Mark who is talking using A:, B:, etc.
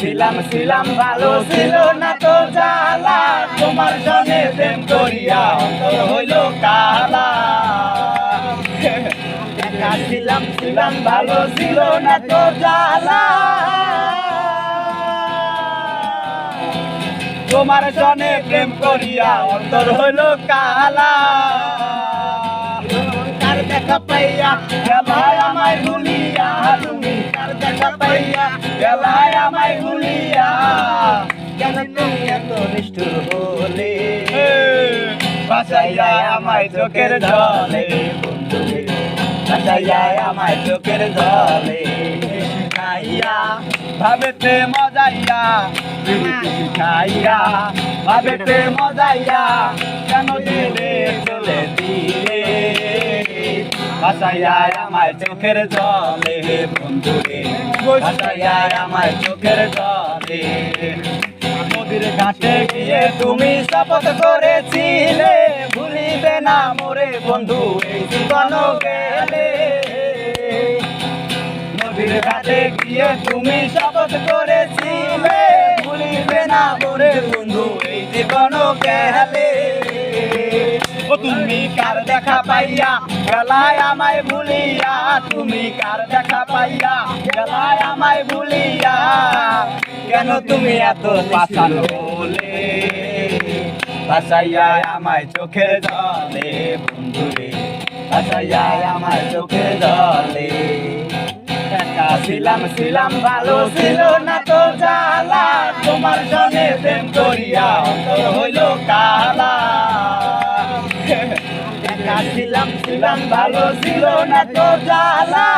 A: ছিলাম ছিলাম ভালো ছিল না তো জ্বালা। তোমার সনে প্রেম করিয়া অন্তর হইল কালা। ছিলাম ছিলাম ভালো ছিল না তো জ্বালা। তোমার সনে প্রেম করিয়া অন্তর হইল কালা। তার দেখা পাইয়া গেলায় আমায় ভুলিয়া তুমি, তার দেখা পাইয়া আমায় ভুলিয়া। কেন তুমি এত নিষ্ঠুর হলে? বাসাইয়া আমায় চোখের জলে। বন্ধুরে বাসাইয়া আমায় চোখের জলে। খাইয়া ভাবেতে মজাইয়া খাইয়া ভাবেতে মজাইয়া কেন দিলে চলে দিলে? বাসাইয়া আমায় চোখের জলে, বন্ধুরে বাসাইয়া আমায় চোখের জলে। নদীর ঘাটে গিয়ে তুমি শপথ করেছিলে, ভুলিবে না মোরে বন্ধু এই জীবন গেলে। নদীর ঘাটে গিয়ে তুমি শপথ করেছিলে, ভুলিবে না মোরে বন্ধু জীবন গেলে। তুমি কার দেখা পাইয়া? গেলায় আমায় ভুলিয়া। তুমি কার দেখা পাইয়া? গেলায় আমায় ভুলিয়া। কেন তুমি এত পাশান বলে? বাসাইয়া আমায় চোখের জলে, বন্ধুরে। বাসাইয়া আমায় চোখের জলে। ছিলাম ছিলাম, ভালো ছিল না তো জ্বালা। তোমার সনে প্রেম করিয়া অন্তর ছিলাম ছিলাম ভালো ছিল না তো জ্বালা।